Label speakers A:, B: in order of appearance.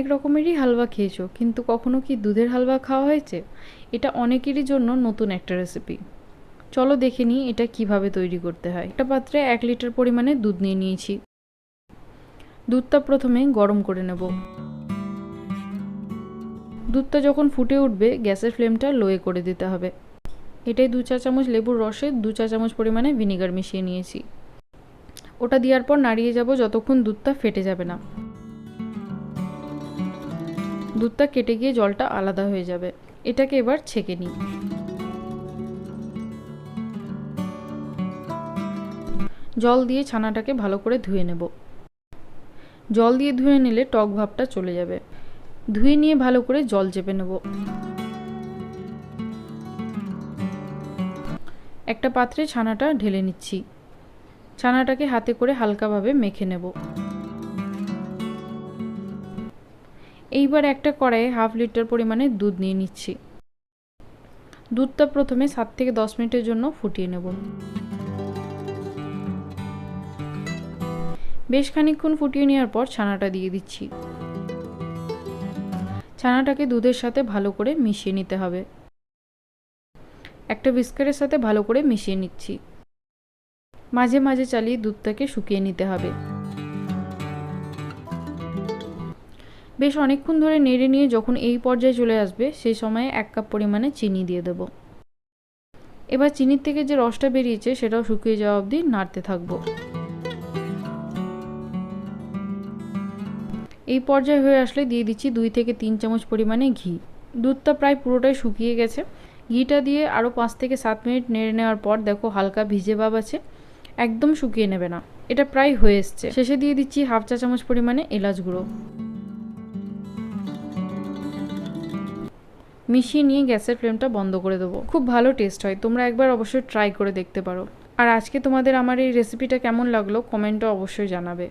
A: অনেক রকমেরই হালুয়া খেয়েছো, কিন্তু কখনো কি দুধের হালুয়া খাওয়া হয়েছে? এটা অনেকেরই জন্য নতুন একটা রেসিপি চলো দেখে নিই এটা কীভাবে তৈরি করতে হয়। একটা পাত্রে এক লিটার পরিমাণে দুধ নিয়ে নিয়েছি। দুধটা প্রথমে গরম করে নেব। দুধটা যখন ফুটে উঠবে, গ্যাসের ফ্লেমটা লোয়ে করে দিতে হবে। এটাই দু চা চামচ লেবুর রসে দু চা চামচ পরিমাণে ভিনিগার মিশিয়ে নিয়েছি। ওটা দেওয়ার পর নাড়িয়ে যাব যতক্ষণ দুধটা ফেটে যাবে না। দুধটা কেটে গিয়ে জলটা আলাদা হয়ে যাবে। এটাকে এবার ছেঁকে নিই। জল দিয়ে ছানাটাকে ভালো করে ধুয়ে নেব। জল দিয়ে ধুয়ে নিলে টক ভাবটা চলে যাবে। ধুয়ে নিয়ে ভালো করে জল চেপে নেব। একটা পাত্রে ছানাটা ঢেলে নিচ্ছি। ছানাটাকে হাতে করে হালকাভাবে মেখে নেব। এইবার একটা কড়াইয়ে হাফ লিটার পরিমাণে দুধ নিয়ে নিচ্ছি। দুধটা প্রথমে সাত থেকে দশ মিনিটের জন্য ফুটিয়ে নেব। বেশ খানিক্ষণ ফুটিয়ে নেওয়ার পর ছানাটা দিয়ে দিচ্ছি। ছানাটাকে দুধের সাথে ভালো করে মিশিয়ে নিতে হবে। একটা বিস্কুটের সাথে ভালো করে মিশিয়ে নিচ্ছি। মাঝে মাঝে চালিয়ে দুধটাকে শুকিয়ে নিতে হবে। বেশ অনেকক্ষণ ধরে নেড়ে নিয়ে যখন এই পর্যায়ে চলে আসবে, সেই সময়ে এক কাপ পরিমাণে চিনি দিয়ে দেব। এবার চিনির থেকে যে রসটা বেরিয়েছে, সেটাও শুকিয়ে যাওয়া অবধি নাড়তে থাকব। এই পর্যায়ে হয়ে আসলে দিয়ে দিচ্ছি দুই থেকে তিন চামচ পরিমাণে ঘি। দুধটা প্রায় পুরোটাই শুকিয়ে গেছে। ঘিটা দিয়ে আরও পাঁচ থেকে সাত মিনিট নেড়ে নেওয়ার পর দেখো হালকা ভিজে ভাব আছে। একদম শুকিয়ে নেবে না। এটা প্রায় হয়ে এসছে। শেষে দিয়ে দিচ্ছি হাফ চা চামচ পরিমাণে এলাচ গুঁড়ো। মিশিয়ে নিয়ে গ্যাসের ফ্লেমটা বন্ধ করে দেবো। খুব ভালো টেস্ট হয়, তোমরা একবার অবশ্যই ট্রাই করে দেখতে পারো। আর আজকে তোমাদের আমার এই রেসিপিটা কেমন লাগল কমেন্টও অবশ্যই জানাবে।